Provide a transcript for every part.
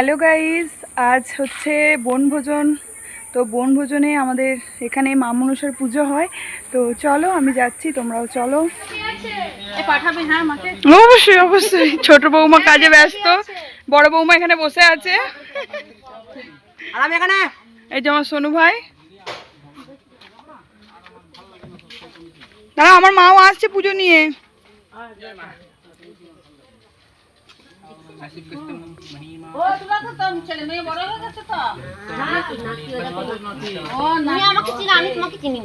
Hello guys আজ হচ্ছে বনভোজন তো বনভোজনে আমাদের এখানে মা মনসার পুজো হয়। তো চলো আমি যাচ্ছি তোমরাও চলো। পাঠাবে হ্যাঁ অবশ্যই অবশ্যই। ছোট বৌমা কাজে ব্যস্ত। বড় বৌমা এখানে বসে আছে। আর আমি এখানে। এই যে আমার সোনু ভাই। দাঁড়া আমার মাও আসছে পুজো নিয়ে ও তোরা তো তোর ছেলে মেয়ে বড় হয়ে গেছে তো ও না তুমি আমাকে চিনো আমি তোমাকে চিনি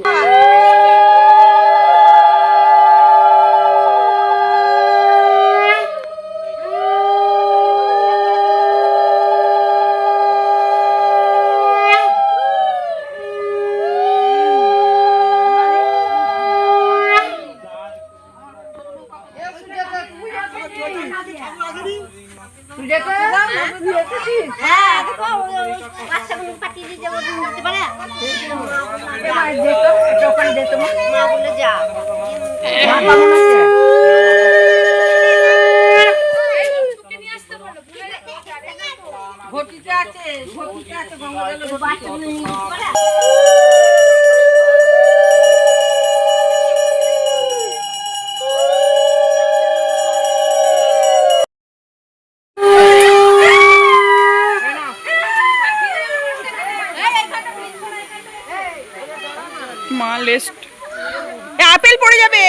ঘটিতে আছে ঘটিতে আছে গঙ্গা জলে বাচ্চাগুলো মা লিস্ট আপেল পড়ে যাবে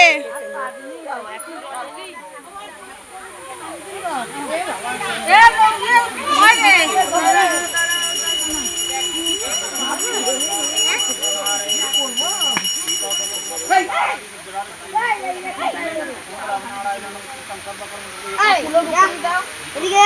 এদিকে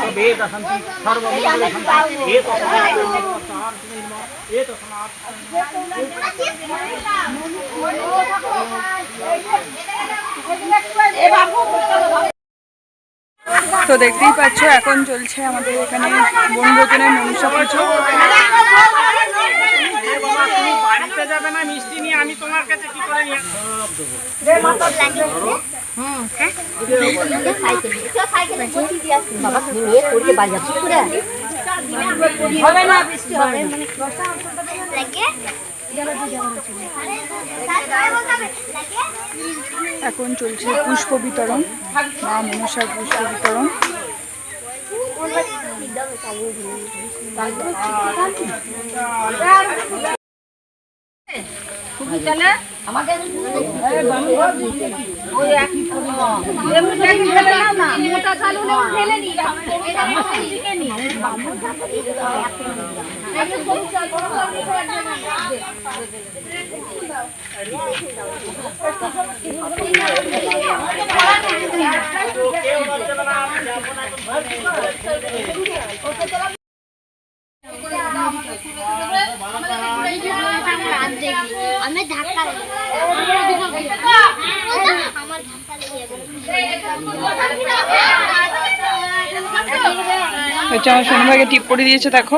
তো দেখতেই পাচ্ছ এখন চলছে আমাদের এখানে বনভোজনের মনসা পুজো। বাড়িতে যাবে না মিষ্টি নিয়ে আমি তোমার কাছে কি করে নিয়ে বাবা তুমি নিয়ে পড়িয়ে বাড়ি যাচ্ছি করে হবে না বৃষ্টি হবে এখন চলছে পুষ্প বিতরণ মা মনসার পুষ্প বিতরণ। মোটা চাল হলে ঢেলে নি আমি ধাক্কা আমার ধাক্কা লেগে আমার সোনু টিপ পরে দিয়েছে দেখো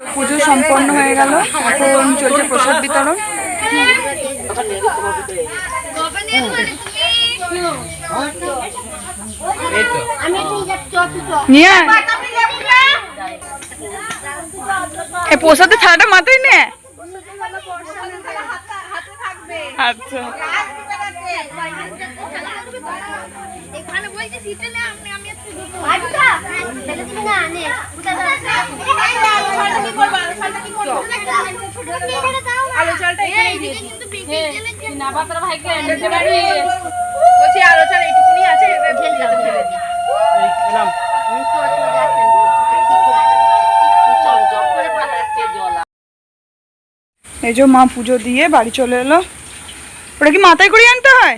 পুজো সম্পন্ন হয়ে গেল। এখন চলছে প্রসাদ বিতরণ। প্রসাদের থালাটা মাথায় নে। বলছি আলোচনা এইটুকুনি আছে? এই যে মা পুজো দিয়ে বাড়ি চলে এলো। ওটা কি মাথায় করে আনতে হয়?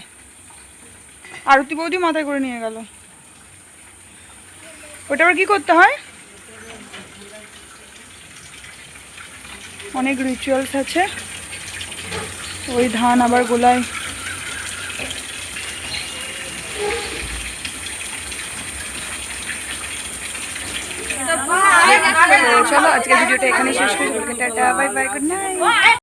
আরতি বৌদি মাথায় করে নিয়ে গেল। ওটা আবার কি করতে হয়? অনেক রিচুয়ালস আছে। ওই ধান আবার গোলায়। চলো, আজকের ভিডিওটা এখানে শেষ করি। Bye bye good night